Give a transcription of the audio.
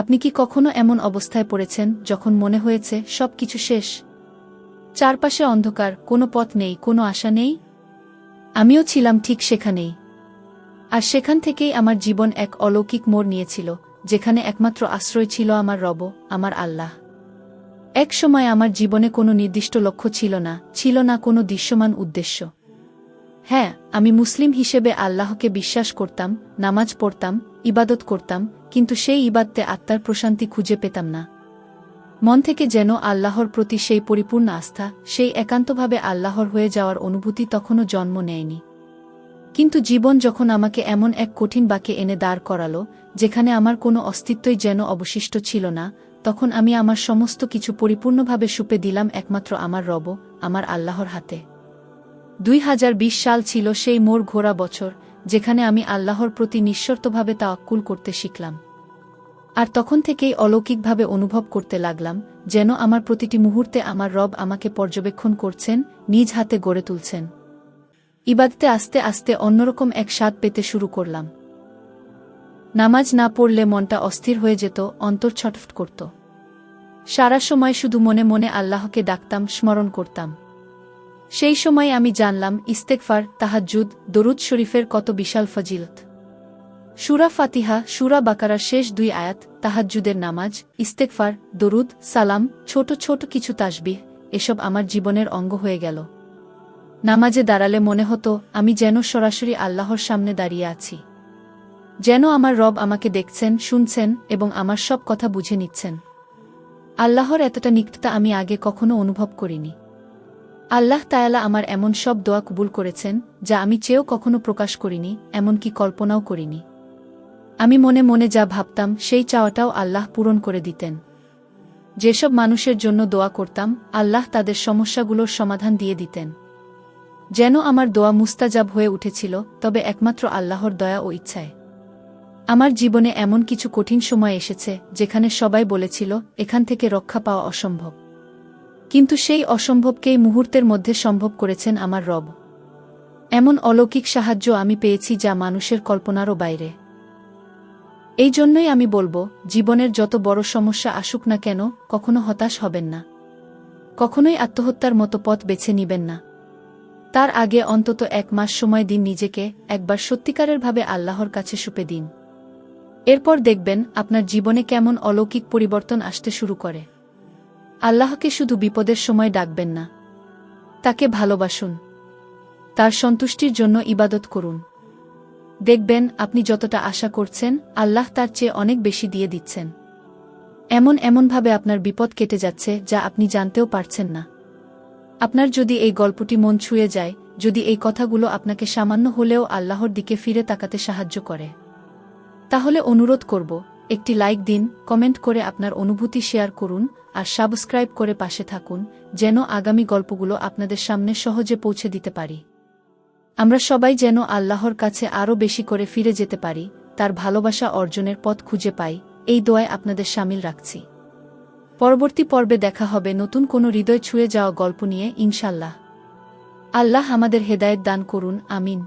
আপনি কি কখনো এমন অবস্থায় পড়েছেন যখন মনে হয়েছে সব কিছু শেষ? চারপাশে অন্ধকার, কোনো পথ নেই, কোনো আশা নেই? আমিও ছিলাম ঠিক সেখানেই। আর সেখান থেকেই আমার জীবন এক অলৌকিক মোড় নিয়েছিল, যেখানে একমাত্র আশ্রয় ছিল আমার রব আমার আল্লাহ। এক সময় আমার জীবনে কোনো নির্দিষ্ট লক্ষ্য ছিল না ছিল না কোনো দৃশ্যমান উদ্দেশ্য। হ্যাঁ আমি মুসলিম হিসেবে আল্লাহকে বিশ্বাস করতাম, নামাজ পড়তাম, ইবাদত করতাম, কিন্তু সেই ইবাদতে আত্মার প্রশান্তি খুঁজে পেতাম না। মন থেকে যেন আল্লাহর প্রতি সেই পরিপূর্ণ আস্থা, সেই একান্তভাবে আল্লাহর হয়ে যাওয়ার অনুভূতি তখনও জন্ম নেয়নি। কিন্তু জীবন যখন আমাকে এমন এক কঠিন বাকে এনে দাঁড় করালো, যেখানে আমার কোনো অস্তিত্বই যেন অবশিষ্ট ছিল না, তখন আমি আমার সমস্ত কিছু পরিপূর্ণভাবে সুপে দিলাম একমাত্র আমার রব আমার আল্লাহর হাতে। দুই হাজার বিশ সাল ছিল সেই মোর ঘোরা বছর, যেখানে আমি আল্লাহর প্রতি নিঃশর্তভাবে তা তাওয়াক্কুল করতে শিখলাম। আর তখন থেকেই অলৌকিকভাবে অনুভব করতে লাগলাম, যেন আমার প্রতিটি মুহূর্তে আমার রব আমাকে পর্যবেক্ষণ করছেন, নিজ হাতে গড়ে তুলছেন। ইবাদতে আস্তে আস্তে অন্যরকম এক স্বাদ পেতে শুরু করলাম। নামাজ না পড়লে মনটা অস্থির হয়ে যেত, অন্তর ছটফট করত। সারা সময় শুধু মনে মনে আল্লাহকে ডাকতাম, স্মরণ করতাম। সেই সময় আমি জানলাম ইস্তেকফার তাহাজ্জুদ, দরুদ শরীফের কত বিশাল ফজিলত। সুরা ফাতিহা, সুরা বাকারার শেষ দুই আয়াত, তাহাজ্জুদের নামাজ ইস্তেকফার দরুদ, সালাম, ছোট ছোট কিছু তাসবিহ, এসব আমার জীবনের অঙ্গ হয়ে গেল। নামাজে দাঁড়ালে মনে হতো, আমি যেন সরাসরি আল্লাহর সামনে দাঁড়িয়ে আছি। যেন আমার রব আমাকে দেখছেন, শুনছেন এবং আমার সব কথা বুঝে নিচ্ছেন। আল্লাহর এতটা নিকটতা আমি আগে কখনো অনুভব করিনি। আল্লাহ তায়ালা আমার এমন সব দোয়া কবুল করেছেন, যা আমি চেয়েও কখনো প্রকাশ করিনি, এমনকি কল্পনাও করিনি। আমি মনে মনে যা ভাবতাম, সেই চাওয়াটাও আল্লাহ পূরণ করে দিতেন। যেসব মানুষের জন্য দোয়া করতাম, আল্লাহ তাদের সমস্যাগুলোর সমাধান দিয়ে দিতেন। যেন আমার দোয়া মুস্তাজাব হয়ে উঠেছিল, তবে একমাত্র আল্লাহর দয়া ও ইচ্ছায়। আমার জীবনে এমন কিছু কঠিন সময় এসেছে, যেখানে সবাই বলেছিল, এখান থেকে রক্ষা পাওয়া অসম্ভব। কিন্তু সেই অসম্ভবকেই মুহূর্তের মধ্যে সম্ভব করেছেন আমার রব। এমন অলৌকিক সাহায্য আমি পেয়েছি যা মানুষের কল্পনারও বাইরে। এই জন্যই আমি বলব, জীবনের যত বড় সমস্যা আসুক না কেন, কখনো হতাশ হবেন না। কখনোই আত্মহত্যার মতো পথ বেছে নিবেন না। তার আগে অন্তত এক মাস সময় দিন নিজেকে, একবার সত্যিকারের ভাবে আল্লাহর কাছে সুপে দিন। এরপর দেখবেন, আপনার জীবনে কেমন অলৌকিক পরিবর্তন আসতে শুরু করে। আল্লাহকে শুধু বিপদের সময় ডাকবেন না। তাকে ভালোবাসুন। তার সন্তুষ্টির জন্য ইবাদত করুন। দেখবেন আপনি যতটা আশা করছেন, আল্লাহ তার চেয়ে অনেক বেশি দিয়ে দিচ্ছেন। এমন এমনভাবে আপনার বিপদ কেটে যাচ্ছে যা আপনি জানতেও পারছেন না। আপনার যদি এই গল্পটি মন ছুঁয়ে যায়, যদি এই কথাগুলো আপনাকে সামান্য হলেও আল্লাহর দিকে ফিরে তাকাতে সাহায্য করে। তাহলে অনুরোধ করব, একটি লাইক দিন, কমেন্ট করে আপনার অনুভূতি শেয়ার করুন আর সাবস্ক্রাইব করে পাশে থাকুন, যেন আগামী গল্পগুলো আপনাদের সামনে সহজে পৌঁছে দিতে পারি। আমরা সবাই যেন আল্লাহর কাছে আরও বেশি করে ফিরে যেতে পারি, তার ভালোবাসা অর্জনের পথ খুঁজে পাই, এই দোয়ায় আপনাদের সামিল রাখছি। পরবর্তী পর্বে দেখা হবে নতুন কোনো হৃদয় ছুঁয়ে যাওয়া গল্প নিয়ে ইনশাল্লাহ আল্লাহ আমাদের হেদায়েত দান করুন, আমিন।